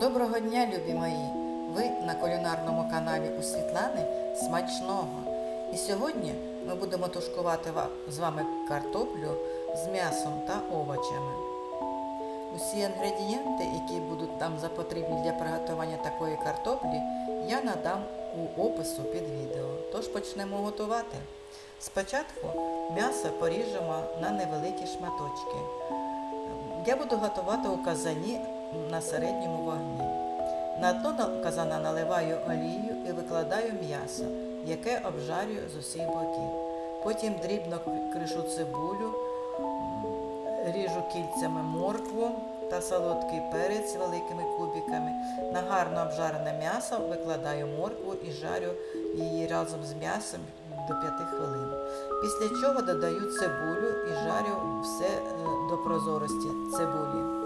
Доброго дня, любі мої! Ви на кулінарному каналі у Світлани Смачного. І сьогодні ми будемо тушкувати з вами картоплю з м'ясом та овочами. Усі інгредієнти, які будуть нам запотрібні для приготування такої картоплі, я надам у опису під відео. Тож почнемо готувати. Спочатку м'ясо поріжемо на невеликі шматочки. Я буду готувати у казані на середньому вогні. На дно казана наливаю олію і викладаю м'ясо, яке обжарюю з усіх боків. Потім дрібно кришу цибулю, ріжу кільцями моркву та солодкий перець великими кубиками. На гарно обжарене м'ясо викладаю моркву і жарю її разом з м'ясом до 5 хвилин. Після чого додаю цибулю і жарю все е, до прозорості цибулі.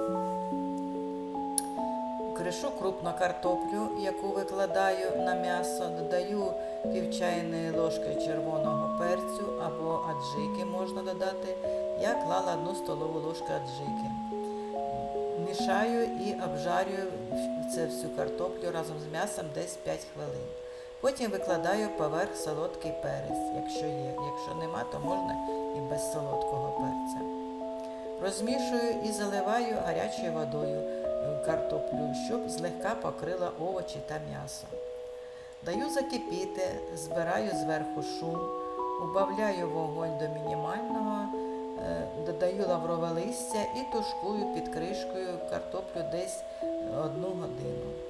Кришу крупну картоплю, яку викладаю на м'ясо, додаю пів чайної ложки червоного перцю або аджики можна додати. Я клала одну столову ложку аджики. Мішаю і обжарюю це всю картоплю разом з м'ясом десь 5 хвилин. Потім викладаю поверх солодкий перець, якщо є. Якщо нема, то можна і без солодкого перця. Розмішую і заливаю гарячою водою е, картоплю, щоб злегка покрила овочі та м'ясо. Даю закипіти, збираю зверху шум, убавляю вогонь до мінімального, е, додаю лаврове листя і тушкую під кришкою картоплю десь одну годину.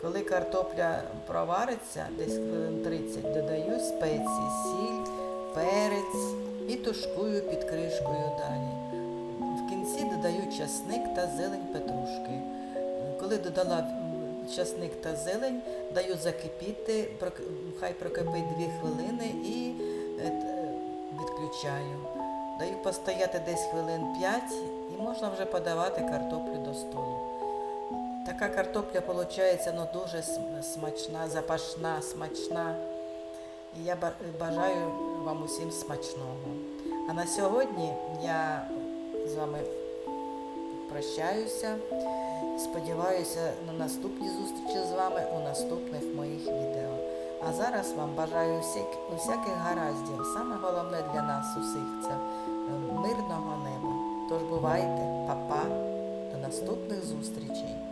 Коли картопля провариться, десь хвилин 30, додаю спеції, сіль, перець і тушкую під кришкою далі. В кінці додаю часник та зелень петрушки. Коли додала часник та зелень, даю закипіти, хай прокипить 2 хвилини і е, відключаю. Даю постояти десь хвилин 5 і можна вже подавати картоплю до столу. Така картопля виходить ну, дуже смачна, запашна, смачна. І я бажаю вам усім смачного. А на сьогодні я з вами прощаюся. Сподіваюся на наступні зустрічі з вами у наступних моїх відео. А зараз вам бажаю усяких гараздів. Саме головне для нас усіх це е, мирного неба. Тож бувайте, па-па, до наступних зустрічей.